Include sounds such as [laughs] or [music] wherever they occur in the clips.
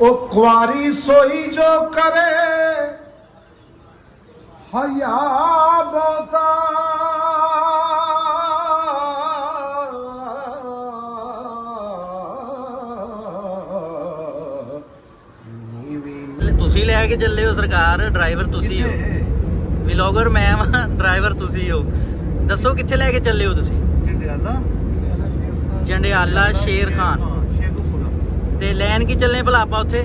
ਉਹ ਕੁਆਰੀ ਸੋਈ ਜੋ ਕਰੇ ਹਯਾ ਬੋਤਾ ਤੁਸੀਂ ਲੈ ਕੇ ਚੱਲੇ ਹੋ ਸਰਕਾਰ ਡਰਾਈਵਰ ਤੁਸੀਂ ਹੋ। ਵਲੌਗਰ ਮੈਂ ਵਾਂ ਡਰਾਈਵਰ ਤੁਸੀਂ ਹੋ। ਦੱਸੋ ਕਿੱਥੇ ਲੈ ਕੇ ਚੱਲੇ ਹੋ ਤੁਸੀਂ? ਜੰਡਿਆਲਾ ਜੰਡਿਆਲਾ ਸ਼ੇਰ ਖਾਨ। ਤੇ ਲੈਣ ਕੀ ਚੱਲੇ ਭਲਾ ਆਪਾਂ ਉੱਥੇ?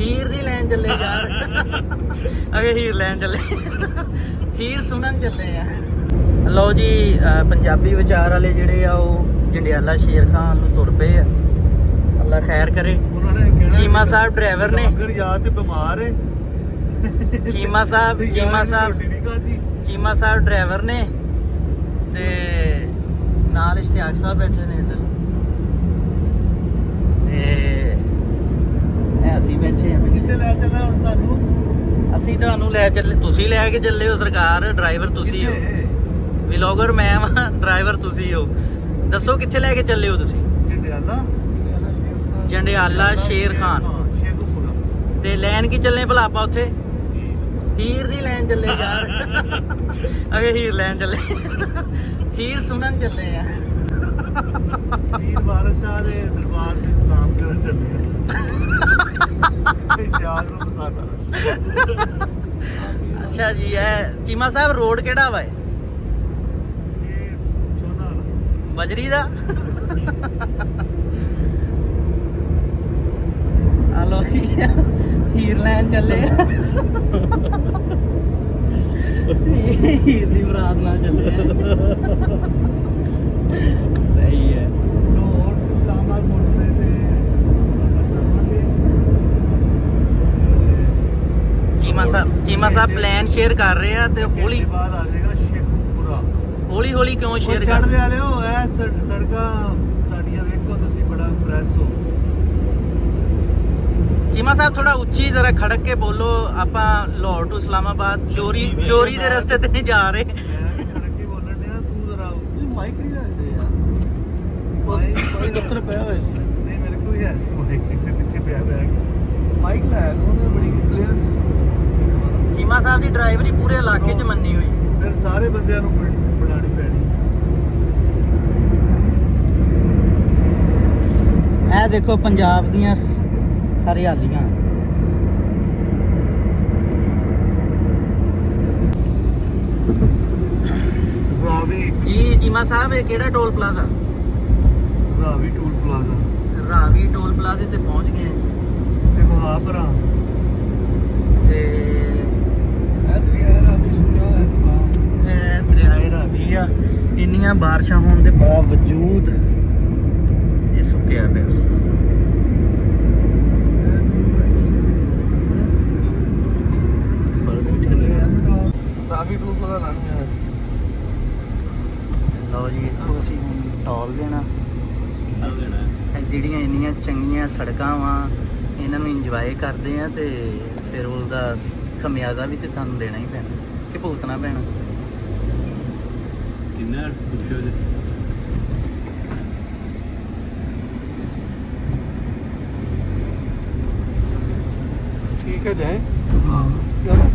ਹੀਰ। ਦੀ ਲੈਣ ਚੱਲੇ ਯਾਰ। [laughs] ਅਗੇ ਹੀਰ ਲੈਣ ਚੱਲੇ। ਹੀਰ ਸੁਣਨ ਚੱਲੇ ਆ। ਲਓ ਜੀ ਪੰਜਾਬੀ ਵਿਚਾਰ ਵਾਲੇ ਜਿਹੜੇ ਆ ਉਹ ਜੰਡਿਆਲਾ ਸ਼ੇਰ ਖਾਨ ਨੂੰ ਤੁਰ ਪਏ ਆ। ਅੱਲਾ ਖੈਰ ਕਰੇ। ਚੀਮਾ ਸਾਹਿਬ ਡਰਾਈਵਰ ਨੇ। ਅਗਰ ਯਾਦ ਤੇ ਬਿਮਾਰ ਹੈ ਚੀਮਾ ਸਾਹਿਬ ਚੀਮਾ ਸਾਹਿਬ ਚੀਮਾ ਸਾਹਿਬ ਡਰਾਈਵਰ ਨੇ ਤੇ ਨਾਲ ਇਸ਼ਤਿਆਕ ਸਾਹਿਬ ਬੈਠੇ ਨੇ ਇੱਧਰ। ਤੇ ਇਹ ਅਸੀਂ ਬੈਠੇ ਆ ਕਿੱਥੇ ਪਿੱਛੇ ਲੈ ਚੱਲਣਾ ਹੁਣ ਸਾਨੂੰ? ਅਸੀਂ ਤੁਹਾਨੂੰ ਲੈ ਚੱਲੇ ਤੁਸੀਂ ਲੈ ਕੇ ਚੱਲੇ ਹੋ ਸਰਕਾਰ ਡਰਾਈਵਰ ਤੁਸੀਂ ਹੋ? ਵਲੌਗਰ ਮੈਂ ਵਾਂ ਡਰਾਈਵਰ ਤੁਸੀਂ ਹੋ। ਦੱਸੋ ਕਿੱਥੇ ਲੈ ਕੇ ਚੱਲੇ ਹੋ ਤੁਸੀਂ? ਜੰਡਿਆਲਾ? ਜੰਡਿਆਲਾ ਸ਼ੇਰ ਖਾਨ। ਤੇ ਲੈਣ ਕੀ ਚੱਲੇ ਭਲਾ ਆਪਾਂ ਉੱਥੇ? ਹੀਰ ਦੀ ਲੈਣ ਚੱਲੇ ਯਾਰ। [laughs] ਅਗੇ ਹੀਰ ਲੈਣ ਚੱਲੇ। ਹੀਰ ਸੁਣਨ ਚੱਲੇ ਆ। ਵੀਰ ਵਾਰਿਸ ਸ਼ਾਹ ਦੇ ਦਰਬਾਰ ਤੇ ਸਲਾਮ ਕਰਨ ਚੱਲੇ ਆ ਯਾਰ ਨੂੰ ਮਸਾਲਾ ਅੱਛਾ ਜੀ ਇਹ ਚੀਮਾ ਸਾਹਿਬ ਰੋਡ ਕਿਹੜਾ ਵਾ ਇਹ? ਇਹ ਚੋਨਾ ਵਾਲਾ। ਬਜਰੀ ਦਾ ਹਲੋ ਹੀਰ ਲੈਣ ਚੱਲੇ ਆ। ਹੀਰ ਦੀ ਬਰਾਤ ਨਾਲ ਚੱਲੇ ਆ। ਸਹੀ ਹੈ ਲਾਹੌਰ ਤੋਂ ਇਸਲਾਮਾਬਾਦ ਮੁੜਨੇ ਤੇ ਆਪਾਂ ਜਾਵਾਂਗੇ ਚੀਮਾ ਸਾਹਿਬ ਚੀਮਾ ਸਾਹਿਬ ਪਲਾਨ ਸ਼ੇਅਰ ਕਰ ਰਹੇ ਆ ਤੇ ਹੌਲੀ ਬਾਅਦ ਆ ਜਾਏਗਾ ਸ਼ੇਖੂਪੁਰਾ? ਹੌਲੀ ਹੌਲੀ ਕਿਉਂ ਸ਼ੇਅਰ ਕਰ ਚੜਦੇ ਵਾਲਿਓ ਐ ਸੜ- ਸੜਕਾਂ ਸਾਡੀਆਂ ਵੇਖੋ ਤੁਸੀਂ ਬੜਾ ਇੰਪ੍ਰੈਸ ਹੋ। ਚੀਮਾ ਸਾਹਿਬ ਥੋੜਾ ਉੱਚੀ ਜ਼ਰਾ ਖੜਕ ਕੇ ਬੋਲੋ। ਆਪਾਂ ਲਾਹੌਰ ਤੋਂ ਇਸਲਾਮਾਬਾਦ ਚੋਰੀ ਚੋਰੀ ਦੇ ਰਸਤੇ ਤੇ ਨਹੀਂ ਜਾ ਰਹੇ। ਮਾਈਕ ਨਹੀਂ ਰੱਖਦੇ ਯਾਰ। ਕੋਈ ਦਫ਼ਤਰ ਪਿਆ ਹੋਇਆ ਸੀ ਨਹੀਂ ਮੇਰੇ ਕੋਲ ਹੀ ਹੈ ਮਾਈਕ ਦੇ ਪਿੱਛੇ ਪਿਆ ਬੈਗ ਮਾਈਕ ਲੈ ਉਹਨੇ ਬੜੀ ਕਲੀਅਰੈਂਸ ਚੀਮਾ ਸਾਹਿਬ ਦੀ ਡਰਾਈਵਰੀ ਪੂਰੇ ਇਲਾਕੇ 'ਚ ਮੰਨੀ ਹੋਈ। ਫਿਰ ਸਾਰੇ ਬੰਦਿਆਂ ਨੂੰ ਬਣ- ਬਣਾਉਣੀ ਪੈਣੀ। ਇਹ ਦੇਖੋ ਪੰਜਾਬ ਦੀਆਂ ਸ- ਹਰਿਆਲੀਆਂ। ਰਾਵੀ ਜੀ ਚੀਮਾ ਸਾਹਿਬ ਇਹ ਕਿਹੜਾ toll plaza? Ravi toll plaza. Ravi toll ਪਲਾਜ਼ੇ ਤੇ ਪਹੁੰਚ ਗਏ ਹਾਂ ਜੀ। ਤੇ ਮਹਾਪਰਾ ਤੇ ਇਹ ਦਰਿਆ ਰਾਵੀ ਸੁਣਿਆ ਹੈ ਹਾਂ ਇਹ ਦਰਿਆਏ ਆ। ਇੰਨੀਆਂ ਬਾਰਿਸ਼ਾਂ ਹੋਣ ਦੇ ਬਾਵਜੂਦ ਇਹ ਸੁੱਕਿਆ ਪਿਆ। ਰਾਵੀ ਟੂਰ ਪਤਾ ਲੰਘ ਗਿਆ ਲਓ ਜੀ, ਇੱਥੋਂ ਅਸੀਂ ਟੋਲ ਦੇਣਾ। ਜਿਹੜੀਆਂ ਇੰਨੀਆਂ ਚੰਗੀਆਂ ਸੜਕਾਂ ਵਾ, ਇਹਨਾਂ ਨੂੰ ਇੰਜੋਏ ਕਰਦੇ ਆ ਤੇ ਫਿਰ ਉਹਦਾ ਖਮਿਆਜ਼ਾ ਵੀ ਤੇ ਤੁਹਾਨੂੰ ਦੇਣਾ ਹੀ ਪੈਣਾ। ਕਿ ਭੁਗਤਣਾ ਪੈਣਾ। ਕਿੰਨਾ ਪੁੱਛੋ ਜੀ ਠੀਕ ਹੈ ਜਾਏ ਹਾਂ ਚਲੋ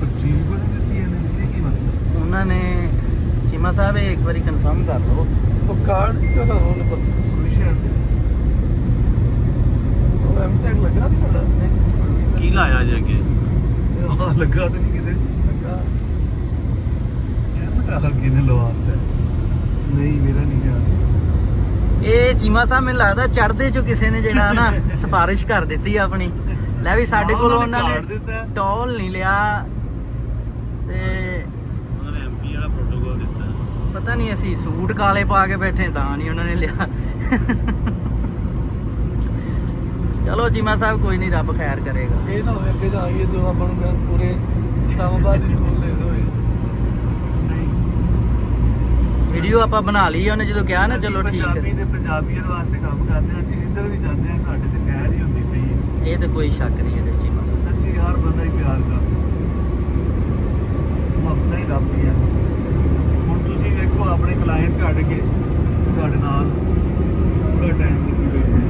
ਪਰਚੀ ਵੀ ਬਣੀ ਦਿੱਤੀ ਇਹਨੇ ਇਹ ਕੀ ਮਤਲਬ ਉਹਨਾਂ ਨੇ ਚੀਮਾ ਸਾਹਿਬ ਇਹ ਇੱਕ ਵਾਰੀ ਕਨਫਰਮ ਕਰ ਲਓ ਉਹ ਕਾਰਡ ਚਲਾ ਉਹਨੇ ਪਤਾ ਸੋਲੂਸ਼ਨ ਉਹ ਐਮਟੈਕ ਲੱਗਾ ਵੀ ਤੁਹਾਡਾ ਕੀ ਲਾਇਆ ਜੇ ਅੱਗੇ ਆ ਲੱਗਾ ਤੇ ਨਹੀਂ ਕਿਤੇ ਲੱਗਾ ਇਹ ਪਤਾ ਕਿਨੇ ਲਵਾਤਾ ਨਹੀਂ ਮੇਰਾ ਨਹੀਂ ਗਿਆ ਇਹ ਚੀਮਾ ਸਾਹਿਬ ਮੈਨੂੰ ਲੱਗਦਾ ਚੜਦੇ ਚੋਂ ਕਿਸੇ ਨੇ ਜਿਹੜਾ ਨਾ [laughs] ਸਿਫਾਰਿਸ਼ ਕਰ ਦਿੱਤੀ ਆਪਣੀ। ਲੈ ਵੀ ਸਾਡੇ ਕੋਲ ਉਹਨਾਂ ਨੇ। ਟੋਲ ਨਹੀਂ ਲਿਆ। ਤੇ ਉਹਨਾਂ ਨੇ ਐਮਪੀ ਵਾਲਾ ਪ੍ਰੋਟੋਕਾਲ ਦਿੱਤਾ। ਪਤਾ ਨਹੀਂ ਅਸੀਂ ਸੂਟ ਕਾਲੇ ਪਾ ਕੇ ਬੈਠੇ ਤਾਂ ਨਹੀਂ ਉਹਨਾਂ ਨੇ ਲਿਆ। ਚਲੋ ਚੀਮਾ ਸਾਹਿਬ ਕੋਈ ਨਹੀਂ ਰੱਬ ਖੈਰ ਕਰੇਗਾ। ਇਹ ਨਾ ਹੋਵੇ ਅੱਗੇ ਜਾਈਏ ਜੋ ਆਪਾਂ ਨੂੰ ਪੂਰੇ ਇਸਲਾਮਾਬਾਦ ਦੀ ਟੂਰ ਲੈ ਹੋਏ ਨਹੀਂ ਵੀਡੀਓ ਆਪਾਂ ਬਣਾ ਲਈ ਉਹਨੇ ਜਦੋਂ ਕਿਹਾ ਨਾ ਚਲੋ ਠੀਕ ਪੰਜਾਬੀ ਹੈ ਦੇ ਪੰਜਾਬੀਆਂ ਵਾਸਤੇ ਕੰਮ ਕਰਦੇ ਹਾਂ ਅਸੀਂ ਇੱਧਰ ਵੀ ਜਾਂਦੇ ਹਾਂ ਸਾਡੇ ਤੇ ਕਹਿਰ ਹੀ ਹੁੰਦੀ ਪਈ ਇਹ ਤੇ ਕੋਈ ਸ਼ੱਕ ਨਹੀਂ ਇਹਦੇ 'ਚ ਚੀਮਾ ਸਾਹਿਬ ਸੱਚੀ ਹਰ ਬੰਦਾ ਹੀ ਪਿਆਰ ਕਰਦਾ। ਮਮਤਾ ਹੀ ਲੱਭਦੀ ਹੈ ਹੁਣ ਤੁਸੀਂ ਵੇਖੋ ਆਪਣੇ ਕਲਾਇੰਟ ਛੱਡ ਕੇ ਸਾਡੇ ਨਾਲ ਪੂਰਾ ਟਾਈਮ ਲੱਗੀ ਬੈਠੇ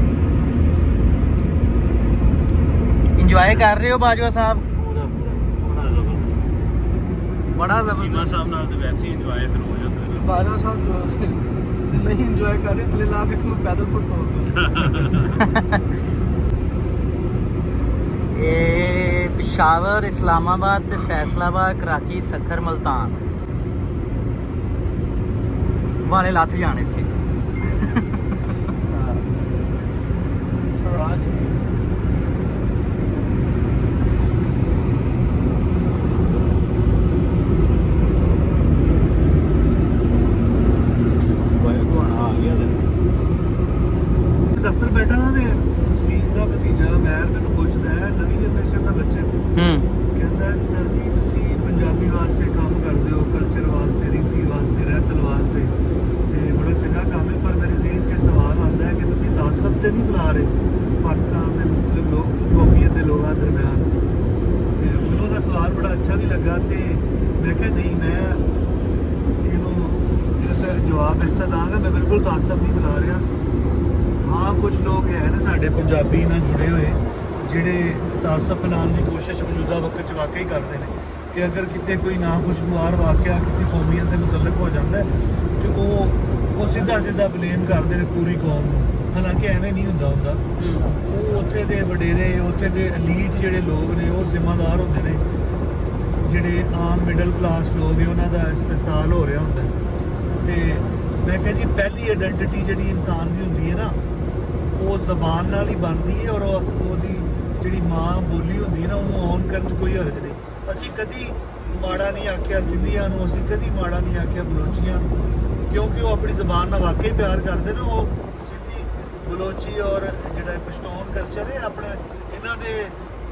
ਇੰਜੋਏ ਕਰ ਰਹੇ ਹੋ ਬਾਜਵਾ ਸਾਹਿਬ? ਪੂਰਾ ਪੂਰਾ ਬੜਾ ਜ਼ਬਰਦਸਤ। ਬੜਾ ਜ਼ਬਰਦਸਤ। ਸਾਹਿਬ ਨਾਲ ਤੇ ਵੈਸੇ ਹੀ ਇੰਜੋਏ ਫਿਰ ਹੋ ਜਾਂਦਾ। ਹੈ ਬਾਰਾਂ ਸਾਹਿਬ ਜੋ ਨਹੀਂ ਇੰਜੋਏ ਕਰ ਰਹੇ ਥਲੇ ਲਾ ਕੇ ਨੂੰ ਪੈਦਲ ਫੁੱਟ ਹੋ ਇਹ ਪਿਸ਼ਾਵਰ ਇਸਲਾਮਾਬਾਦ ਤੇ ਫੈਸਲਾਬਾਦ ਕਰਾਚੀ ਸਖਰ ਮਲਤਾਨ ਵਾਲੇ ਲੱਥ ਜਾਣ ਇੱਥੇ ਰਾਜ ਵਾਹਿਗੁਰੂ ਆ ਗਿਆ ਤੇ ਦਫ਼ਤਰ ਬੈਠਾ ਨਾ ਤੇ ਮੁਸਲੀਮ ਦਾ ਭਤੀਜਾ ਮੈਰ ਮੈਨੂੰ ਪੁੱਛਦਾ ਹੈ ਨਵੀਂ ਜਨਰੇਸ਼ਨ ਦਾ ਬੱਚੇ ਹੂੰ ਕਹਿੰਦਾ ਹੈ, ਸਰ ਜੀ ਤੁਸੀਂ ਪੰਜਾਬੀ ਵਾਸਤੇ ਕੰਮ ਕਰਦੇ ਹੋ ਕਲਚਰ ਵਾਸਤੇ ਰੀਤੀ ਵਾਸਤੇ ਰਹਿਤਲ ਵਾਸਤੇ ਤੇ ਬੜਾ ਚੰਗਾ ਕੰਮ ਹੈ ਪਰ ਮੇਰੇ ਜ਼ਿਹਨ 'ਚ ਸਵਾਲ ਆਉਂਦਾ ਹੈ ਕਿ ਤੁਸੀਂ 10 ਹਫ਼ਤੇ ਨਹੀਂ ਬੁਲਾ ਰਹੇ ਪਾਕਿਸਤਾਨ ਦੇ ਮੁਖਤਲਿਫ ਲੋਕ ਕੌਮੀਅਤ ਦੇ ਲੋਕਾਂ ਦਰਮਿਆਨ ਤੇ ਮੈਨੂੰ ਉਹਦਾ ਸਵਾਲ ਬੜਾ ਅੱਛਾ ਵੀ ਲੱਗਾ ਤੇ ਮੈਂ ਕਿਹਾ ਨਹੀਂ ਮੈਂ ਇਹਨੂੰ ਜਿਹੜਾ ਸਰ ਜਵਾਬ ਇਸ ਤਰ੍ਹਾਂ ਦਾਂਗਾ ਮੈਂ ਬਿਲਕੁਲ ਤਾਸਬ ਨਹੀਂ ਬੁਲਾ ਰਿਹਾ ਹਾਂ ਕੁਝ ਲੋਕ ਹੈ ਨਾ ਸਾਡੇ ਪੰਜਾਬੀ ਨਾਲ ਜੁੜੇ ਹੋਏ ਜਿਹੜੇ ਤਾਸਬ ਬਣਾਉਣ ਦੀ ਕੋਸ਼ਿਸ਼ ਮੌਜੂਦਾ ਵਕਤ 'ਚ ਵਾਕਈ ਕਰਦੇ ਨੇ ਕਿ ਅਗਰ ਕਿਤੇ ਕੋਈ ਨਾ ਖੁਸ਼ਗਵਾਰ ਵਾਕਿਆ ਕਿਸੇ ਕੌਮੀਅਤ ਦੇ ਮੁਤਲਕ ਹੋ ਜਾਂਦਾ ਤੇ ਉਹ ਉਹ ਸਿੱਧਾ ਸਿੱਧਾ ਬਲੇਮ ਕਰਦੇ ਨੇ ਪੂਰੀ ਕੌਮ ਨੂੰ। ਹਾਲਾਂਕਿ ਐਵੇਂ ਨਹੀਂ ਹੁੰਦਾ ਹੁੰਦਾ। ਉਹ ਉੱਥੇ ਦੇ ਵਡੇਰੇ, ਉੱਥੇ ਦੇ ਐਲੀਟ ਜਿਹੜੇ ਲੋਕ ਨੇ, ਉਹ ਜ਼ਿੰਮੇਦਾਰ ਹੁੰਦੇ ਨੇ। ਜਿਹੜੇ ਆਮ ਮਿਡਲ ਕਲਾਸ ਲੋਕ ਹੈ ਉਹਨਾਂ ਦਾ ਇਸਤਸਾਲ ਹੋ ਰਿਹਾ ਹੁੰਦਾ ਤੇ ਮੈਂ ਕਿਹਾ ਜੀ, ਪਹਿਲੀ ਆਇਡੈਂਟੀਟੀ ਜਿਹੜੀ ਇਨਸਾਨ ਦੀ ਹੁੰਦੀ ਹੈ ਨਾ, ਉਹ ਜ਼ਬਾਨ ਨਾਲ ਹੀ ਬਣਦੀ ਹੈ ਔਰ ਉਹ- ਜਿਹੜੀ ਮਾਂ ਬੋਲੀ ਹੁੰਦੀ ਹੈ ਨਾ ਉਹਨੂੰ ਔਨ ਕਰਨ 'ਚ ਕੋਈ ਹਰਜ ਨਹੀਂ। ਅਸੀਂ ਕਦੀ ਮਾੜਾ ਨਹੀਂ ਆਖਿਆ ਸਿੰਧੀਆਂ ਨੂੰ ਅਸੀਂ ਕਦੀ ਮਾੜਾ ਨਹੀਂ ਆਖਿਆ ਬਲੋਚੀਆਂ ਨੂੰ। ਕਿਉਂਕਿ ਉਹ ਆਪਣੀ ਜ਼ਬਾਨ ਨਾਲ ਵਾਕਈ ਪਿਆਰ ਕਰਦੇ ਨੇ ਉਹ ਸਿੰਧੀ ਬਲੋਚੀ ਔਰ ਜਿਹੜਾ ਪਸ਼ਤੂਨ ਕਲਚਰ ਹੈ ਆਪਣੇ ਇਹਨਾਂ ਦੇ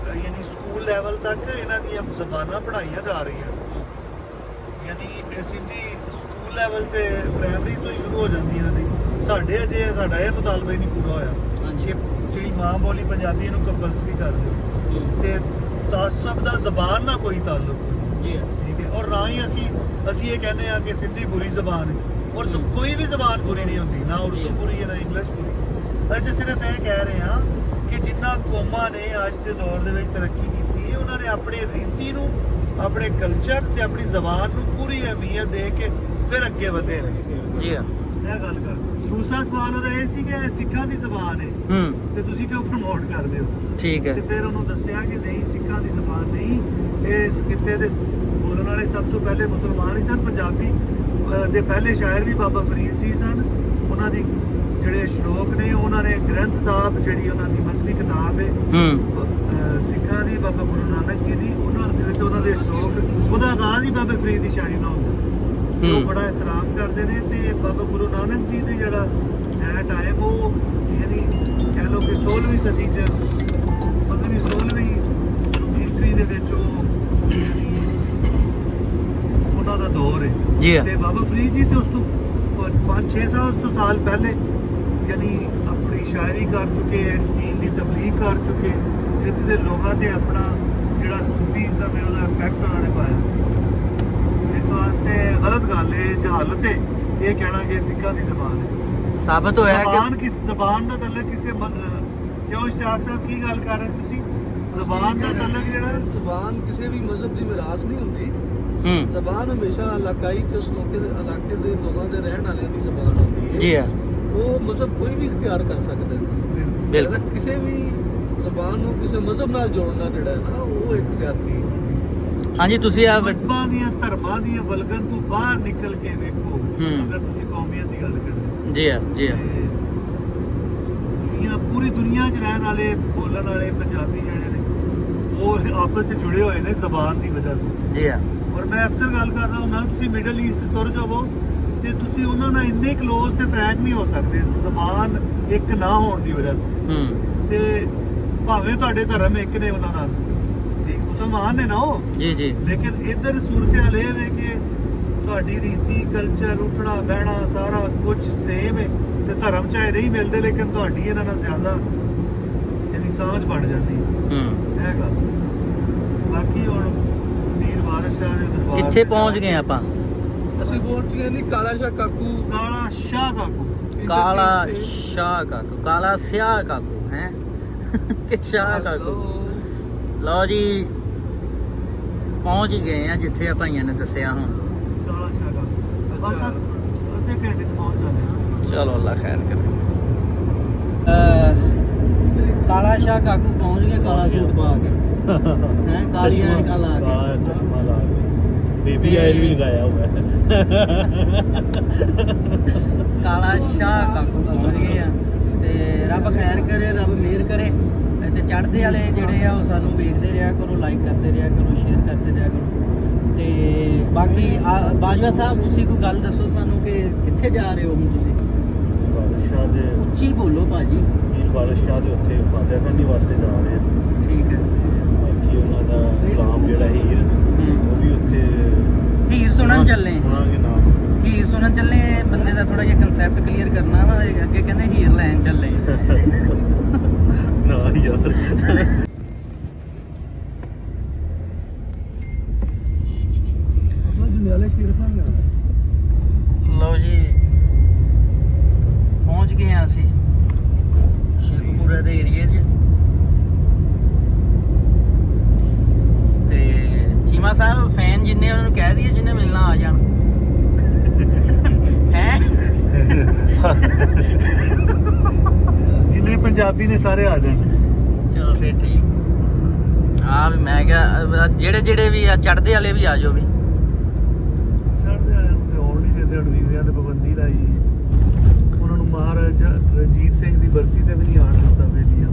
ਯਾਨੀ ਸਕੂਲ ਲੈਵਲ ਤੱਕ ਇਹਨਾਂ ਦੀਆਂ ਜ਼ਬਾਨਾਂ ਪੜ੍ਹਾਈਆਂ ਜਾ ਰਹੀਆਂ। ਯਾਨੀ ਇਹ ਸਿੰਧੀ ਸਕੂਲ ਲੈਵਲ ਤੇ ਪ੍ਰਾਇਮਰੀ ਤੋਂ ਹੀ ਸ਼ੁਰੂ ਹੋ ਜਾਂਦੀ ਇਹਨਾਂ ਦੀ। ਸਾਡੇ ਅਜੇ ਸਾਡਾ ਇਹ ਮੁਤਾਲਬਾ ਹੀ ਨਹੀਂ ਪੂਰਾ ਹੋਇਆ ਹਾਂਜੀ। ਕਿ ਜਿਹੜੀ ਮਾਂ ਬੋਲੀ ਪੰਜਾਬੀ ਇਹਨੂੰ ਕੰਪਲਸਰੀ ਕਰ ਦਿਓ। ਤੇ ਤਾਸਬ ਦਾ ਜ਼ਬਾਨ ਨਾਲ ਕੋਈ ਤਾਲੁਕ। ਜੀ। ਠੀਕ ਹੈ। ਔਰ ਨਾ ਹੀ ਅਸੀਂ ਅਸੀਂ ਇਹ ਕਹਿੰਦੇ ਆ ਕਿ ਸਿੰਧੀ ਬੁਰੀ ਜ਼ਬਾਨ ਹੈ। ਔਰ ਕੋਈ ਵੀ ਜ਼ਬਾਨ ਬੁਰੀ ਨਹੀਂ ਹੁੰਦੀ ਨਾ। ਉਰਦੂ ਬੁਰੀ ਹੈ ਨਾ ਇੰਗਲਿਸ਼ ਬੁਰੀ। ਅਸੀਂ ਸਿਰਫ ਇਹ ਕਹਿ ਰਹੇ ਹਾਂ ਕਿ ਜਿੰਨਾ ਕੌਮਾਂ ਨੇ ਅੱਜ ਦੇ ਦੌਰ ਦੇ ਵਿੱਚ ਤਰੱਕੀ ਕੀਤੀ ਹੈ ਉਹਨਾਂ ਨੇ ਆਪਣੇ ਰੀਤੀ ਨੂੰ ਆਪਣੇ ਕਲਚਰ ਤੇ ਆਪਣੀ ਜ਼ਬਾਨ ਨੂੰ ਪੂਰੀ ਅਹਿਮੀਅਤ ਦੇ ਕੇ ਫਿਰ ਅੱਗੇ ਵਧੇ ਨੇ ਜੀ। ਇਹ ਗੱਲ ਕਰ ਦੂਸਰਾ ਸਵਾਲ ਉਹਦਾ ਇਹ ਸੀ ਕਿ ਇਹ ਸਿੱਖਾਂ ਦੀ ਜ਼ਬਾਨ ਹੈ। ਹੂੰ। ਤੇ ਤੁਸੀਂ ਕਿਉਂ ਪ੍ਰਮੋਟ ਕਰਦੇ ਹੋ? ਠੀਕ ਹੈ। ਤੇ ਫਿਰ ਉਹਨੂੰ ਦੱਸਿਆ ਕਿ ਨਹੀਂ ਸਿੱਖਾਂ ਦੀ ਜ਼ਬਾਨ ਨਹੀਂ। ਇਹ ਇਸ ਕਿੱਤੇ ਦੇ ਬੋਲਣ ਵਾਲੇ ਸਭ ਤੋਂ ਪਹਿਲੇ ਮੁਸਲਮਾਨ ਹੀ ਸਨ ਪੰਜਾਬੀ ਅਹ, ਦੇ ਪਹਿਲੇ ਸ਼ਾਇਰ ਵੀ ਬਾਬਾ ਫਰੀਦ ਜੀ ਸਨ। ਉਹਨਾਂ ਦੀ ਜਿਹੜੇ ਸ਼ਲੋਕ ਨੇ ਉਹਨਾਂ ਨੇ ਗ੍ਰੰਥ ਸਾਹਿਬ ਜਿਹੜੀ ਉਹਨਾਂ ਦੀ ਮਸਬੀ ਕਿਤਾਬ ਹੈ ਹੂੰ। ਅਹ, ਸਿੱਖਾਂ ਦੀ ਬਾਬਾ ਗੁਰੂ ਨਾਨਕ ਜੀ ਦੀ ਉਹਨਾਂ ਦੇ ਵਿੱਚ ਉਹਨਾਂ ਦੇ ਸ਼ਲੋਕ ਉਹਦਾ ਆਗਾਜ਼ ਹੀ ਬਾਬਾ ਫਰੀਦ ਦੀ ਸ਼ਾਇਰੀ ਨਾਲ ਹੁੰਦਾ। ਉਹ। ਬੜਾ ਇਤਰਾਮ ਕਰਦੇ ਨੇ ਤੇ ਬਾਬਾ ਗੁਰੂ ਨਾਨਕ ਜੀ ਦੇ ਜਿਹੜਾ ਹੈ ਟਾਈਮ ਉਹ ਯਾਨੀ ਕਹਿ ਲਓ ਕਿ 16ਵੀਂ ਸਦੀ ਚ 15ਵੀਂ 16ਵੀਂ ਈਸਵੀ ਦੇ ਵਿੱਚ ਉਹ ਉਹਨਾਂ ਦਾ ਦੌਰ ਹੈ ਜੀ ਤੇ ਬਾਬਾ ਫਰੀਦ ਜੀ ਤੇ ਉਸ ਤੋਂ 5-6 ਸਾਲ ਸਾਲ ਪਹਿਲੇ ਯਾਨੀ ਆਪਣੀ ਸ਼ਾਇਰੀ ਕਰ ਚੁੱਕੇ ਹੈ ਦੀਨ ਦੀ ਤਬਲੀਗ ਕਰ ਚੁੱਕੇ ਇੱਥੇ ਦੇ ਲੋਕਾਂ ਤੇ ਆਪਣਾ ਜਿਹੜਾ ਸੂਫੀਜ਼ਮ ਹੈ ਉਹਦਾ ਇੰਪੈਕਟ ਵਾਸਤੇ ਗਲਤ ਗੱਲ ਹੈ ਜਹਾਲਤ ਹੈ ਇਹ ਕਹਿਣਾ ਕਿ ਸਿੱਖਾਂ ਦੀ ਜ਼ਬਾਨ ਹੈ। ਸਾਬਤ ਹੋਇਆ ਜ਼ਬਾਨ ਕਿ ਕਿਸ ਜ਼ਬਾਨ ਦਾ ਤਲਕ ਕਿਸੇ ਕਿਉਂ ਇਸ਼ਤਿਆਕ ਸਾਹਿਬ ਕੀ ਗੱਲ ਕਰ ਰਹੇ ਸੀ ਤੁਸੀਂ? ਜ਼ਬਾਨ ਦਾ ਤਲਕ ਜਿਹੜਾ? ਜ਼ਬਾਨ ਕਿਸੇ ਵੀ ਮਜ਼ਹਬ ਦੀ ਵਿਰਾਸਤ ਨਹੀਂ ਹੁੰਦੀ। ਹੂੰ। ਜ਼ਬਾਨ ਹਮੇਸ਼ਾ ਇਲਾਕਾਈ ਤੇ ਉਸ ਮੌਕੇ ਦੇ ਇਲਾਕੇ ਦੇ ਲੋਕਾਂ ਦੇ ਰਹਿਣ ਵਾਲਿਆਂ ਦੀ ਜ਼ਬਾਨ ਹੁੰਦੀ ਹੈ। ਜੀ ਹਾਂ। ਉਹ ਮਜ਼ਹਬ ਕੋਈ ਵੀ ਇਖਤਿਆਰ ਕਰ ਸਕਦਾ ਹੈ। ਬਿਲਕੁਲ। ਕਿਸੇ ਵੀ ਜ਼ਬਾਨ ਨੂੰ ਕਿਸੇ ਮਜ਼ਹਬ ਨਾਲ ਜੋੜਨਾ ਜਿਹੜਾ ਹੈ ਨਾ ਉਹ ਇੱਕ ਹੈ ਹਾਂਜੀ ਤੁਸੀਂ ਆ ਮਜ਼ਬਾਂ ਦੀਆਂ ਧਰਮਾਂ ਦੀਆਂ ਵਲਗਨ ਤੋਂ ਬਾਹਰ ਨਿਕਲ ਕੇ ਵੇਖੋ ਹੂੰ। ਅਗਰ ਤੁਸੀਂ ਕੌਮੀਅਤ ਦੀ ਗੱਲ ਕਰਦੇ ਜੀ ਹਾਂ ਜੀ ਤੇ ਦੁਨੀਆ ਪੂਰੀ ਦੁਨੀਆ 'ਚ ਰਹਿਣ ਵਾਲੇ ਬੋਲਣ ਵਾਲੇ ਪੰਜਾਬੀ ਜਿਹੜੇ ਨੇ ਉਹ ਆਪਸ 'ਚ ਜੁੜੇ ਹੋਏ ਨੇ ਜ਼ਬਾਨ ਦੀ ਵਜ੍ਹਾ ਤੋਂ। ਜੀ ਹਾਂ। ਔਰ ਮੈਂ ਅਕਸਰ ਗੱਲ ਕਰਦਾ ਹੁੰਦਾ ਤੁਸੀਂ ਮਿਡਲ ਈਸਟ ਤੁਰ ਜਾਵੋ ਤੇ ਤੁਸੀਂ ਉਹਨਾਂ ਨਾਲ ਇੰਨੇ ক্লোਜ਼ ਤੇ ਫਰੈਂਕ ਨਹੀਂ ਹੋ ਸਕਦੇ ਜ਼ਬਾਨ ਇੱਕ ਨਾ ਹੋਣ ਦੀ ਵਜ੍ਹਾ ਤੋਂ। ਹੂੰ। ਤੇ ਭਾਵੇਂ ਤੁਹਾਡੇ ਧਰਮ ਇੱਕ ਨੇ ਉਹਨਾਂ ਨਾਲ ਨੇ ਨਾ ਉਹ। ਜੀ ਜੀ। ਲੇਕਿਨ ਇਧਰ ਸੂਰਤ ਹਾਲ ਇਹ ਹੈ ਕਿ ਤੁਹਾਡੀ ਰੀਤੀ ਕਲਚਰ ਉੱਠਣਾ ਬਹਿਣਾ ਸਾਰਾ ਕੁਝ ਸੇਮ ਹੈ ਤੇ ਧਰਮ ਚਾਹੇ ਨਹੀਂ ਮਿਲਦੇ ਲੇਕਿਨ ਤੁਹਾਡੀ ਇਹਨਾਂ ਨਾਲ ਜ਼ਿਆਦਾ ਯਾਨੀ ਸਾਂਝ ਬਣ ਜਾਂਦੀ ਹੈ। ਹੂੰ। ਇਹ ਗੱਲ। ਬਾਕੀ ਹੁਣ ਵੀਰ ਵਾਰਿਸ ਸ਼ਾਹ ਦੇ ਦਰਬਾਰ ਕਿੱਥੇ ਪਹੁੰਚ ਗਏ ਆਪਾਂ? ਅਸੀਂ ਪਹੁੰਚ ਗਏ ਨਹੀਂ ਕਾਲਾ ਸ਼ਾਹ ਕਾਕੂ। ਕਾਲਾ ਸ਼ਾਹ ਕਾਕੂ। ਕਾਲਾ ਸ਼ਾਹ ਕਾਕੂ ਕਾਲਾ ਸਿਆਹ ਕਾਕੂ ਹੈ? [laughs] ਕਿ ਸ਼ਾਹ ਕਾਕੂ। ਲਓ ਜੀ ਪਹੁੰਚ ਹੀ ਗਏ ਆ ਜਿੱਥੇ ਆ ਭਾਈਆਂ ਨੇ ਦੱਸਿਆ ਹੁਣ। ਕਾਲਾ ਸ਼ਾਗਾ ਬਸ ਅੱਧੇ ਘੰਟੇ ਚ ਪਹੁੰਚ ਜਾਂਦੇ ਹਾਂ ਚਲੋ ਅੱਲਾ ਖੈਰ ਕਰੇ। ਕਾਲਾ ਸ਼ਾਹ ਕਾਕੂ ਪਹੁੰਚ ਗਏ ਕਾਲਾ ਸੂਟ ਪਾ ਕੇ। ਹੈ ਕਾਲੀ ਐਨਕਾਂ ਲਾ ਕੇ। ਕਾਲਾ ਚਸ਼ਮਾ ਲਾ ਕੇ। ਬੇਬੀ ਆਇਲ ਵੀ ਲਗਾਇਆ ਹੋਇਆ ਕਾਲਾ ਸ਼ਾਹ ਕਾਕੂ ਪਹੁੰਚ ਗਏ ਆ। ਤੇ ਰੱਬ ਖੈਰ ਕਰੇ ਰੱਬ ਮਿਹਰ ਕਰੇ। ਤੇ ਚੜ੍ਹਦੇ ਵਾਲੇ ਜਿਹੜੇ ਆ ਉਹ ਸਾਨੂੰ ਵੇਖਦੇ ਰਿਹਾ ਕਰੋ ਲਾਈਕ ਕਰਦੇ ਰਿਹਾ ਕਰੋ ਸ਼ੇਅਰ ਕਰਦੇ ਰਿਹਾ ਕਰੋ। ਤੇ ਬਾਕੀ ਬਾਜਵਾ ਸਾਹਿਬ ਤੁਸੀਂ ਕੋਈ ਗੱਲ ਦੱਸੋ ਸਾਨੂੰ ਕਿ ਕਿੱਥੇ ਜਾ ਰਹੇ ਹੋ ਹੁਣ ਤੁਸੀਂ? ਬਾਦਸ਼ਾਹ ਦੇ ਉੱਚੀ ਬੋਲੋ ਭਾਜੀ। ਪੀਰ ਬਾਦਸ਼ਾਹ ਦੇ ਉੱਥੇ ਫਾਤਿਹਾ ਖਾਨੀ ਵਾਸਤੇ ਜਾ ਰਹੇ ਆ। ਠੀਕ ਹੈ। ਬਾਕੀ ਉਹਨਾਂ ਦਾ ਗੁਲਾਮ ਜਿਹੜਾ ਹੀਰ ਉਹ ਵੀ ਉੱਥੇ ਹੀਰ ਸੁਣਨ ਚੱਲੇ ਸੁਣਾਂਗੇ ਨਾਮ। ਹੀਰ ਸੁਣਨ ਚੱਲੇ ਬੰਦੇ ਦਾ ਥੋੜਾ ਜਿਹਾ ਕਨਸੈਪਟ ਕਲੀਅਰ ਕਰਨਾ ਵਾ ਅੱਗੇ ਕਹਿੰਦੇ ਹੀਰ ਲੈਣ ਚੱਲੇ [laughs] ਨਾ ਯਾਰ ਆਪਣਾ ਜੁਨਿਆਲੇ ਸ਼ੇਰ ਖਾਨ ਲਓ ਜੀ ਪਹੁੰਚ ਗਏ ਆ ਅਸੀਂ ਸ਼ੇਖੂਪੁਰਾ ਦੇ ਏਰੀਏ 'ਚ ਤੇ ਚੀਮਾ ਸਾਹਿਬ ਫੈਨ ਜਿੰਨੇ ਉਹਨਾਂ ਨੂੰ ਕਹਿ ਦਈਏ ਜਿੰਨੇ ਮਿਲਣਾ ਆ ਜਾਣ ਹੈ ਜਿੰਨੇ ਪੰਜਾਬੀ ਨੇ ਸਾਰੇ ਆ ਜਾਣ ਚਲੋ ਫੇਰ ਠੀਕ ਆ ਵੀ ਮੈਂ ਕਿਹਾ ਅਹ ਜਿਹੜੇ ਜਿਹੜੇ ਵੀ ਆ ਚੜਦੇ ਵਾਲੇ ਵੀ ਆ ਜਾਓ ਵੀ। ਚੜ੍ਹਦੇ ਵਾਲਿਆਂ ਨੂੰ ਤੇ ਆਉਣ ਨਹੀਂ ਦਿੰਦੇ ਹੁਣ ਵੀਜ਼ਿਆਂ ਤੇ ਪਾਬੰਦੀ ਲਾਈ। ਉਹਨਾਂ ਨੂੰ ਮਹਾਰਾਜਾ ਰਣਜੀਤ ਸਿੰਘ ਦੀ ਬਰਸੀ ਤੇ ਵੀ ਨਹੀਂ ਆਣ ਦਿੱਤਾ ਬੇਲੀਆਂ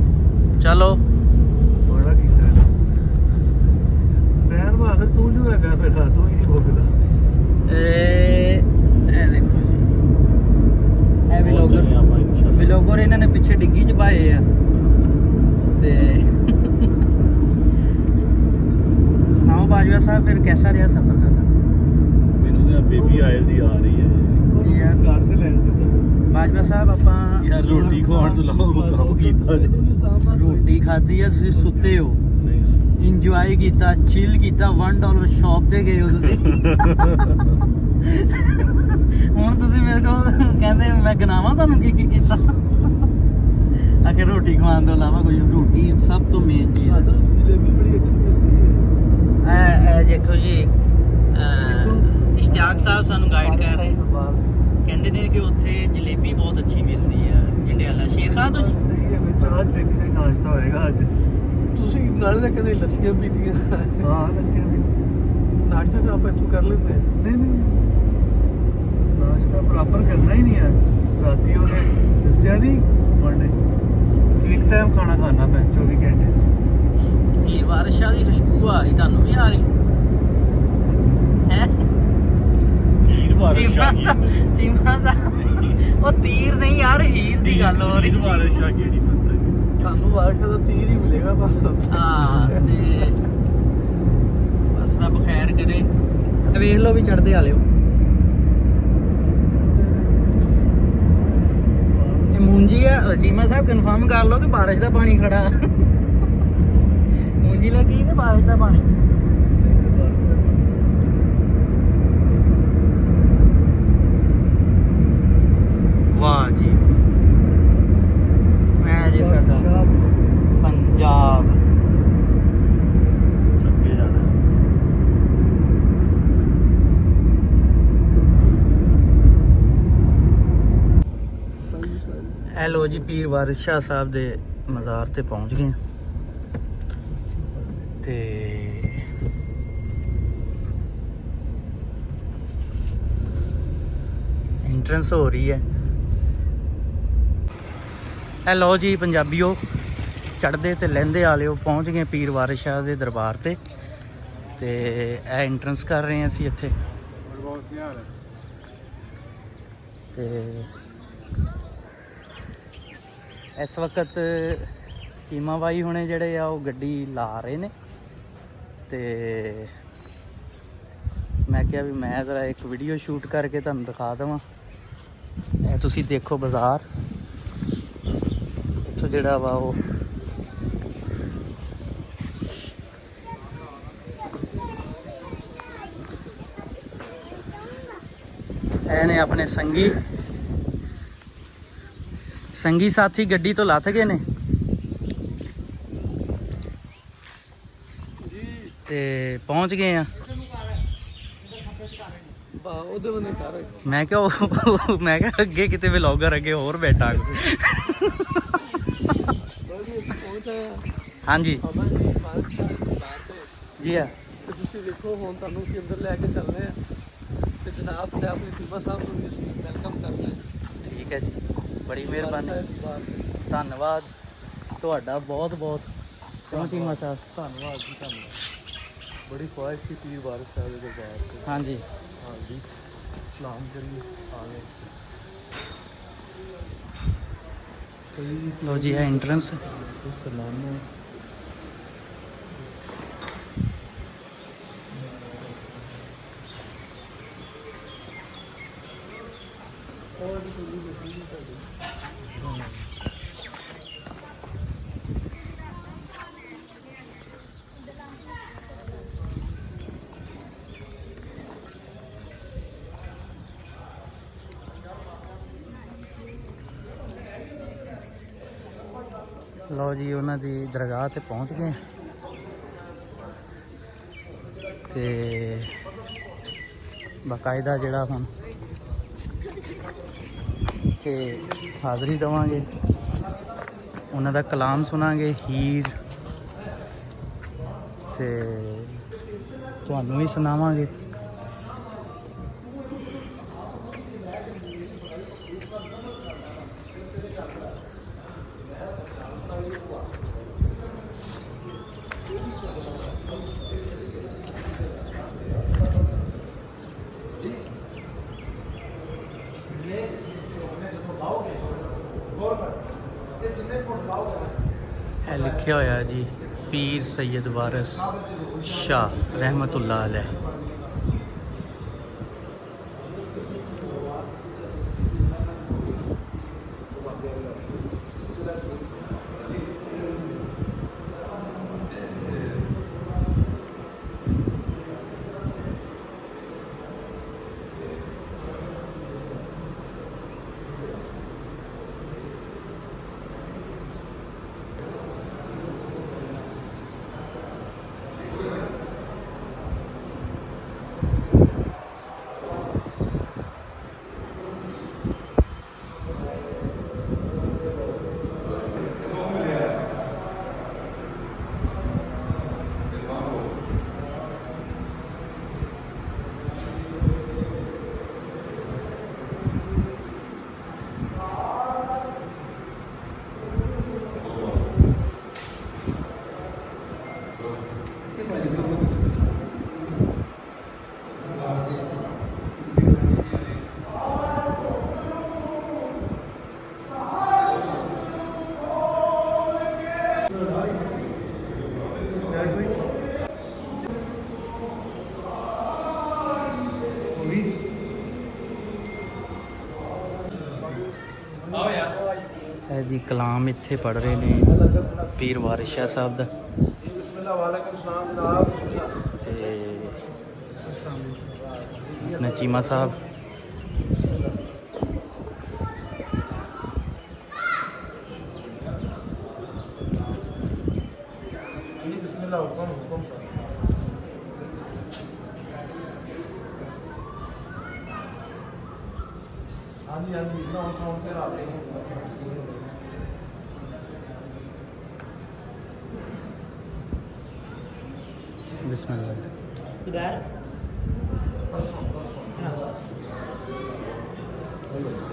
ਚਲੋ। ਬੜਾ ਕੀਤਾ ਇਹਨੇ। ਫੈਨ ਬਹਾਦਰ ਤੂੰ ਜੋ ਹੈਗਾ ਫਿਰ? ਹੱਥ ਹੋਈ ਨਹੀਂ ਭੁਗਦਾ। ਇਹ ਇਹ ਦੇਖੋ। ਜੀ ਇਹ ਵਲੋਗਰ। ਵਲੋਗਰ ਇਹਨਾਂ ਨੇ ਪਿੱਛੇ ਡਿੱਗੀ ਚ ਪਾਏ ਆ ਤੇ ਸੁਣਾਓ ਬਾਜਵਾ ਸਾਹਿਬ ਫਿਰ ਕਿਹਦਾ ਰਿਹਾ ਸਫ਼ਰ ਤੁਹਾਡਾ? ਮੈਨੂੰ ਤਾਂ ਬੇਬੀ ਆਇਲ ਦੀ ਆ ਰਹੀ ਹੈ। ਯਾਰ। ਕਾਰ ਤੇ ਲੈਣ ਦੇ ਸਰ ਬਾਜਵਾ ਸਾਹਿਬ ਆਪਾਂ ਯਾਰ ਰੋਟੀ ਖਵਾਉਣ ਤੋਂ ਇਲਾਵਾ ਕੰਮ ਕੀਤਾ ਜੀ ਰੋਟੀ ਖਾਧੀ ਆ ਤੁਸੀਂ ਸੁੱਤੇ ਹੋ। ਨਹੀਂ ਇੰਜੋਏ ਕੀਤਾ ਚਿਲ ਕੀਤਾ 1 ਡਾਲਰ ਸ਼ਾਪ ਤੇ ਗਏ ਹੋ ਤੁਸੀਂ। ਹੁਣ ਤੁਸੀਂ ਮੇਰੇ ਕੋਲ ਕਹਿੰਦੇ ਮੈਂ ਗਨਾਵਾਂ ਤੁਹਾਨੂੰ ਕੀ ਕੀ ਕੀਤਾ? ਆਖੇ ਰੋਟੀ ਖਵਾਉਣ ਤੋਂ ਇਲਾਵਾ ਕੋਈ ਰੋਟੀ ਸਭ ਤੋਂ ਮੇਨ ਚੀਜ਼ ਹੈ। ਜਲੇਬੀ ਬੜੀ ਅੱਛੀ ਇਹ ਦੇਖੋ ਜੀ ਇਸ਼ਤਿਆਕ ਸਾਹਿਬ ਸਾਨੂੰ ਗਾਈਡ ਕਰ ਰਹੇ ਕਹਿੰਦੇ ਨੇ ਕਿ ਉੱਥੇ ਜਲੇਬੀ ਬਹੁਤ ਅੱਛੀ ਮਿਲਦੀ ਆ ਜੰਡਿਆਲਾ ਸ਼ੇਰ ਖਾਂ ਤੋਂ ਜੀ। ਸਹੀ ਹੈ ਵਿੱਚ ਆਜ ਬੇਬੀ ਦਾ ਨਾਸ਼ਤਾ ਹੋਏਗਾ ਅੱਜ। ਤੁਸੀਂ ਨਾਲੇ ਤਾਂ ਕਦੇ ਲੱਸੀਆਂ ਪੀਤੀਆਂ? ਹਾਂ ਲੱਸੀਆਂ ਵੀ ਨਾਸ਼ਤਾ ਤਾਂ ਆਪਾਂ ਇੱਥੋਂ ਕਰ ਲੈਂਦੇ ਨਹੀਂ ਨਹੀਂ। ਨਾਸ਼ਤਾ ਬਰਾਬਰ ਕਰਨਾ ਹੀ ਨਹੀਂ ਹੈ। ਰਾਤੀ ਉਹਨੇ ਦੱਸਿਆ ਨਹੀਂ ਉਹਨੇ ਇੱਕ ਟਾਈਮ ਖਾਣਾ ਖਾਣਾ ਮੈਂ 24 ਘੰਟੇ। ਹੀਰ ਵਾਰਸ਼ਾ ਦੀ ਖੁਸ਼ਬੂ ਆ ਰਹੀ ਤੁਹਾਨੂੰ ਵੀ ਆ ਰਹੀ? ਹੈ? ਵੀਰ ਚੀਮਾ ਦਾ ਚੀਮਾ ਦਾ ਉਹ ਤੀਰ ਨਹੀਂ ਯਾਰ ਹੀਰ ਦੀ ਗੱਲ ਹੋ ਰਹੀ। ਬਾਦਸ਼ਾਹ ਕਿਹੜੀ ਬੰਦਾ ਹੈ? ਤੁਹਾਨੂੰ ਵਾਰਕਾ ਦਾ ਤੀਰ ਹੀ ਮਿਲੇਗਾ ਬਸ। ਹਾਂ ਤੇ ਬਸ ਰੱਬ ਖੈਰ ਕਰੇ। ਵੇਖ ਲਓ ਵੀ ਚੜਦੇ ਆਲਿਓ ਇਹ ਮੂੰਜੀ ਆ ਜੀਮਾ ਸਾਹਿਬ ਕਨਫਰਮ ਕਰ ਲਓ ਕਿ ਬਾਰਿਸ਼ ਦਾ ਪਾਣੀ ਖੜਾ। ਲੱਗੀ ਕਿ ਬਾਰਿਸ਼ ਦਾ ਪਾਣੀ। ਵਾਹ ਜੀ ਮੈਂ ਜੀ ਸਾਡਾ ਪੰਜਾਬ। ਅੱਗੇ ਜਾਣਾ। ਹੈ। ਇਹ ਲੋ ਜੀ ਪੀਰ ਵਾਰਿਸ ਸ਼ਾਹ ਸਾਹਿਬ ਦੇ ਮਜ਼ਾਰ ਤੇ ਪਹੁੰਚ ਗਏ ਹਾਂ। ਤੇ ਐਂਟਰੈਂਸ ਹੋ ਰਹੀ ਹੈ। ਇਹ ਲੋ ਜੀ ਪੰਜਾਬੀਓ ਚੜਦੇ ਤੇ ਲਹਿੰਦੇ ਵਾਲਿਓ ਪਹੁੰਚ ਗਏ ਪੀਰ ਵਾਰਿਸ ਸ਼ਾਹ ਦੇ ਦਰਬਾਰ ਤੇ। ਤੇ ਇਹ ਐਂਟਰੈਂਸ ਕਰ ਰਹੇ ਹਾਂ ਅਸੀਂ ਇੱਥੇ। ਤੇ ਇਸ ਵਕਤ ਚੀਮਾ ਬਾਈ ਹੁਣੇ ਜਿਹੜੇ ਆ, ਉਹ ਗੱਡੀ ਲਾ ਰਹੇ ਨੇ। ਤੇ ਮੈਂ ਕਿਹਾ ਵੀ ਮੈਂ ਜ਼ਰਾ ਇੱਕ ਵੀਡੀਓ ਸ਼ੂਟ ਕਰਕੇ ਤੁਹਾਨੂੰ ਦਿਖਾ ਦਵਾਂ। ਇਹ ਤੁਸੀਂ ਦੇਖੋ ਬਾਜ਼ਾਰ। ਇੱਥੋਂ ਜਿਹੜਾ ਵਾ ਉਹ ਇਹ ਨੇ ਆਪਣੇ ਸੰਗੀ। ਸੰਗੀ ਸਾਥੀ ਗੱਡੀ ਤੋਂ ਲੱਥ ਗਏ ਨੇ। ਤੇ ਪਹੁੰਚ ਗਏ ਆ। ਉਹਦੇ ਬੰਦੇ ਕਰ ਮੈਂ ਕਿਹਾ ਉਹ- ਮੈਂ ਕਿਹਾ ਅੱਗੇ ਕਿਤੇ ਵਲੌਗਰ ਅੱਗੇ ਹੋਰ ਬੈਠਾ। ਹਾਂਜੀ। ਜੀ ਬਾਹਰ ਬਾਹਰ ਤੇ ਜੀ ਆ ਤੇ ਤੁਸੀਂ ਦੇਖੋ ਹੁਣ ਤੁਹਾਨੂੰ ਅਸੀਂ ਅੰਦਰ ਲੈ ਕੇ ਚੱਲਦੇ ਆ ਤੇ ਜਨਾਬ ਤੇ ਆਪਣੀ ਟੀਮਾ ਸਾਹਿਬ ਨੂੰ ਵੀ ਅਸੀਂ ਵੈਲਕਮ ਕਰਦੇ ਹਾਂ। ਠੀਕ ਹੈ ਜੀ। ਬੜੀ ਮਿਹਰਬਾਨੀ। ਧੰਨਵਾਦ। ਤੁਹਾਡਾ ਬਹੁਤ ਬਹੁਤ। ਕਿਉਂ ਚੀਮਾ ਸਾਹਿਬ ਧੰਨਵਾਦ ਜੀ ਧੰਨਵਾਦ। ਬੜੀ ਖੁਆਇਸ਼ ਸੀ ਪੀਰ ਸਾਹਿਬ ਦੇ ਦਰਬਾਰ ਤੇ। ਹਾਂਜੀ। ਹਾਂਜੀ। ਸਲਾਮ ਕਰੀਏ ਆਗੇ ਕਈ ਲੋ ਜੀ ਹੈ ਐਂਟਰੈਂਸ ਜੀ, ਉਹਨਾਂ ਦੀ ਦਰਗਾਹ ਤੇ ਪਹੁੰਚ ਗਏ। ਤੇ ਬਕਾਇਦਾ ਜਿਹੜਾ ਹੁਣ ਤੇ ਹਾਜ਼ਰੀ ਦਵਾਂਗੇ। ਉਹਨਾਂ ਦਾ ਕਲਾਮ ਸੁਣਾਂਗੇ, ਹੀਰ। ਤੇ ਤੁਹਾਨੂੰ ਵੀ ਸੁਣਾਵਾਂਗੇ ਇਹ ਲਿਖਿਆ ਹੋਇਆ ਜੀ सैयद वारस शाह रहमतुल्ला अलैह ਜੀ ਕਲਾਮ ਇੱਥੇ ਪੜ ਰਹੇ ਨੇ ਪੀਰ ਵਾਰਿਸ ਸ਼ਾਹ ਸਾਹਿਬ ਦਾ। ਬਿਸਮਿਲ੍ਲਾ ਵਾਲੇਕੁਮ ਸਲਾਮ ਜਨਾਬ ਤੇ ਨਚੀਮਾ ਸਾਹਿਬ। ਹਾਂਜੀ ਹਾਂਜੀ ਨਾ ਸੌਣ ਤੇ ਲਾ ਦੇ ਬਿਸਮਿਲ੍ਲਾ ਪੀਰ ਵਾਰਿਸ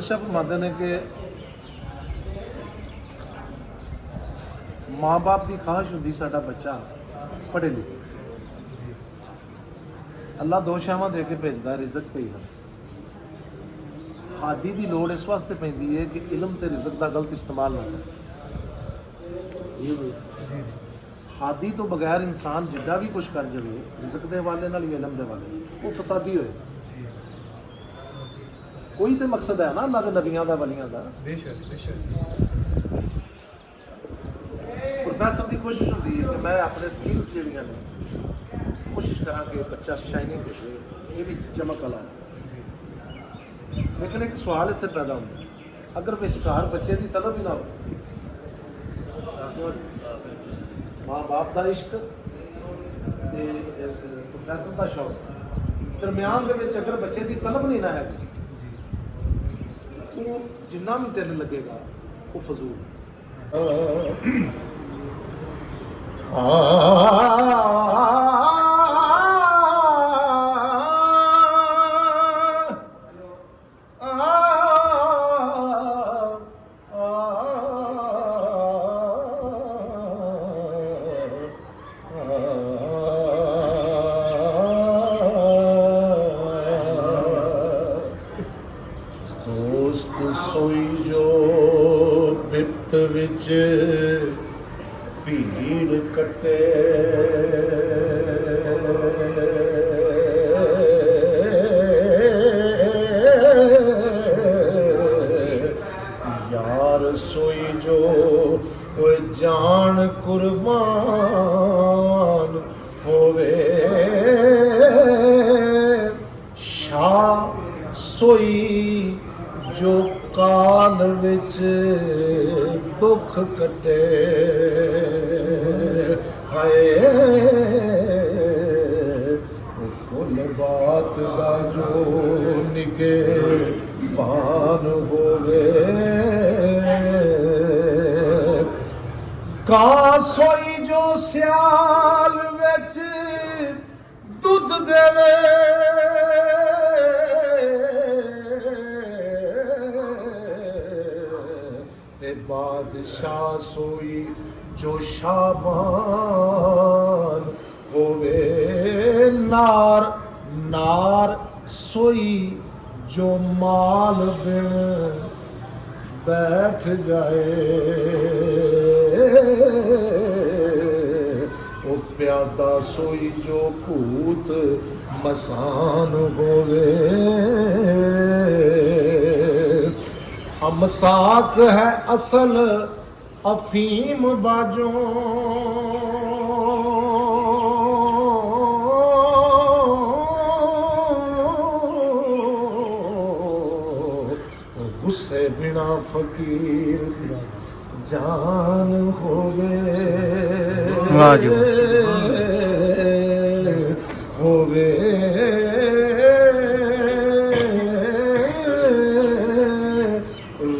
ਸਾਹਿਬ ਫਰਮਾਉਂਦੇ ਨੇ ਕਿ ਮਾਂ-ਬਾਪ ਦੀ ਖਾਹਿਸ਼ ਹੁੰਦੀ ਸਾਡਾ ਬੱਚਾ ਪੜ੍ਹੇ ਲਿਖੇ। ਅੱਲਾ ਦੋ ਸ਼ਾਵਾਂ ਦੇ ਕੇ ਭੇਜਦਾ ਰਿਜ਼ਕ ਤੇ ਹੀ ਹਾਦੀ ਦੀ ਲੋੜ ਇਸ ਵਾਸਤੇ ਪੈਂਦੀ ਹੈ ਕਿ ਇਲਮ ਤੇ ਰਿਜ਼ਕ ਦਾ ਗਲਤ ਇਸਤੇਮਾਲ ਨਾ ਕਰੇ। ਹਾਦੀ ਤੋਂ ਬਗੈਰ ਇਨਸਾਨ ਜਿੱਡਾ ਵੀ ਕੁਝ ਕਰ ਜਾਵੇ ਰਿਜ਼ਕ ਦੇ ਹਵਾਲੇ ਨਾਲ ਹੀ ਇਲਮ ਦੇ ਹਵਾਲੇ ਉਹ ਫਸਾਦੀ ਹੋਏ। ਕੋਈ ਤੇ ਮਕਸਦ ਹੈ ਨਾ ਅੱਲਾ ਦੇ ਨਬੀਆਂ ਦਾ ਵਲੀਆਂ ਦਾ? ਬੇਸ਼ੱਕ ਬੇਸ਼ੱਕ। ਪ੍ਰੋਫੈਸਰ ਦੀ ਕੋਸ਼ਿਸ਼ ਹੁੰਦੀ ਹੈ ਕਿ ਮੈਂ ਆਪਣੇ ਸਕਿੱਲਸ ਜਿਹੜੀਆਂ ਨੇ ਕੋਸ਼ਿਸ਼ ਕਰਾਂ ਕਿ ਬੱਚਾ ਸ਼ਾਈਨਿੰਗ ਹੋਵੇ। ਇਹ ਵੀ ਚਮਕ ਹੈ। ਲੇਕਿਨ ਇੱਕ ਸਵਾਲ ਇੱਥੇ ਪੈਦਾ ਹੁੰਦਾ। ਅਗਰ ਵਿਚਕਾਰ ਬੱਚੇ ਦੀ ਤਲਬ ਹੀ ਨਾ ਹੋਵੇ ਮਾਂ ਬਾਪ ਦਾ ਇਸ਼ਕ ਤੇ ਪ੍ਰੋਫੈਸਰ ਦਾ ਸ਼ੌਕ। ਦਰਮਿਆਨ ਦੇ ਵਿੱਚ ਅਗਰ ਬੱਚੇ ਦੀ ਤਲਬ ਨਹੀਂ ਨਾ ਹੈਗੀ ਉਹ ਜਿੰਨਾ ਵੀ ਟੈਨ ਲੱਗੇਗਾ ਉਹ ਫਜ਼ੂਲ ਹੈ। ਦੁੱਖ ਕਟੇ ਨਾਰ ਨਾਰ ਸੋਈ ਜੋ ਮਾਲ ਬਿਨ ਬੈਠ ਜਾਏ। ਉਹ ਪਿਆਦਾ ਸੋਈ ਜੋ ਭੂਤ ਮਸਾਨ ਹੋਵੇ। ਅਮਸਾਕ ਹੈ ਅਸਲ ਅਫੀਮ ਬਾਜੋਂ। ਬਿਨਾ ਫਕੀਰ ਜਾਨ ਹੋਵੇ। ਵਾਹ ਜੀ ਹੋਵੇ।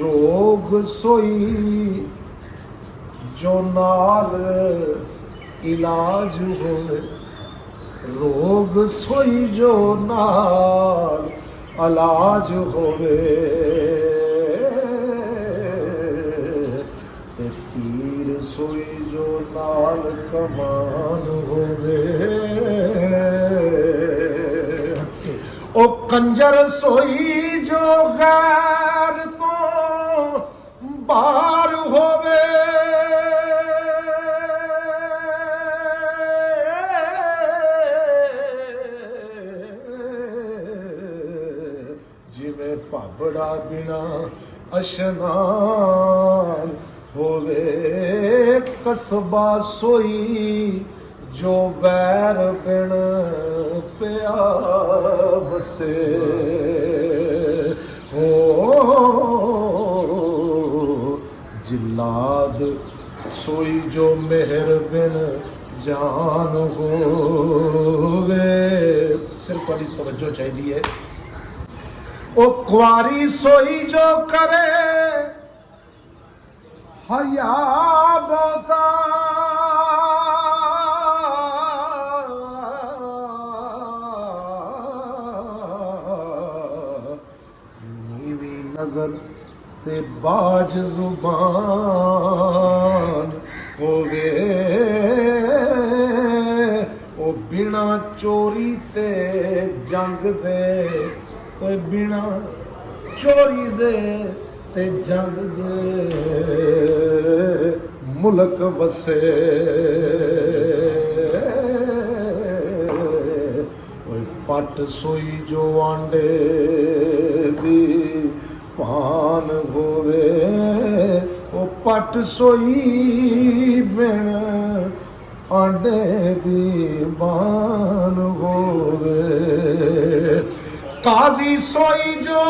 ਰੋਗ ਸੋਈ ਜੋ ਨਾਲ ਇਲਾਜ ਹੋਵੇ। ਰੋਗ ਸੋਈ ਜੋ ਨਾਲ ਇਲਾਜ ਹੋਵੇ। ਕਮਾਨ ਹੋਵੇ। ਉਹ ਕੰਜਰ ਸੋਈ ਜੋ ਗੈਰ ਤੋਂ ਬਾਹਰ ਹੋਵੇ। ਜਿਵੇਂ ਭਾਬੜਾ ਬਿਨਾ ਅਸ਼ਨਾਨ ਹੋਵੇ ਕਸਬਾ ਸੋਈ ਜੋ ਵੈਰ ਬਿਨ ਪਿਆ ਵਸੇ। ਹੋ ਜਿਲਾਦ ਸੋਈ ਜੋ ਮਿਹਰ ਬਿਨ ਜਾਨ ਹੋਵੇ। ਸਿਰਫ ਤੁਹਾਡੀ ਤਵੱਜੋ ਚਾਹੀਦੀ ਹੈ। ਉਹ ਕੁਆਰੀ ਸੋਈ ਜੋ ਕਰੇ ਹਯਾ ਬੋਤਾ। ਨੀਵੀ ਨਜ਼ਰ ਤੇ ਬਾਜ ਜ਼ੁਬਾਨ ਹੋਵੇ। ਉਹ ਬਿਨਾ ਚੋਰੀ ਤੇ ਜੰਗ ਦੇ, ਓਏ ਬਿਨਾ ਚੋਰੀ ਦੇ ਤੇ ਜੰਗ ਦੇ। ਮੁਲਕ ਵਸੇ। ਓਏ ਪੱਟ ਸੋਈ ਜੋ ਆਂਡੇ ਦੀ ਪਾਨ ਹੋਵੇ, ਉਹ ਪੱਟ ਸੋਈ ਮੈਂ ਆਂਡੇ ਦੀ ਬਾਨ ਹੋਵੇ। ਕਾਜ਼ੀ ਸੋਈ ਜੋ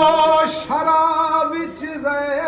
ਸ਼ਰਾਬ ਵਿੱਚ ਰਹੇ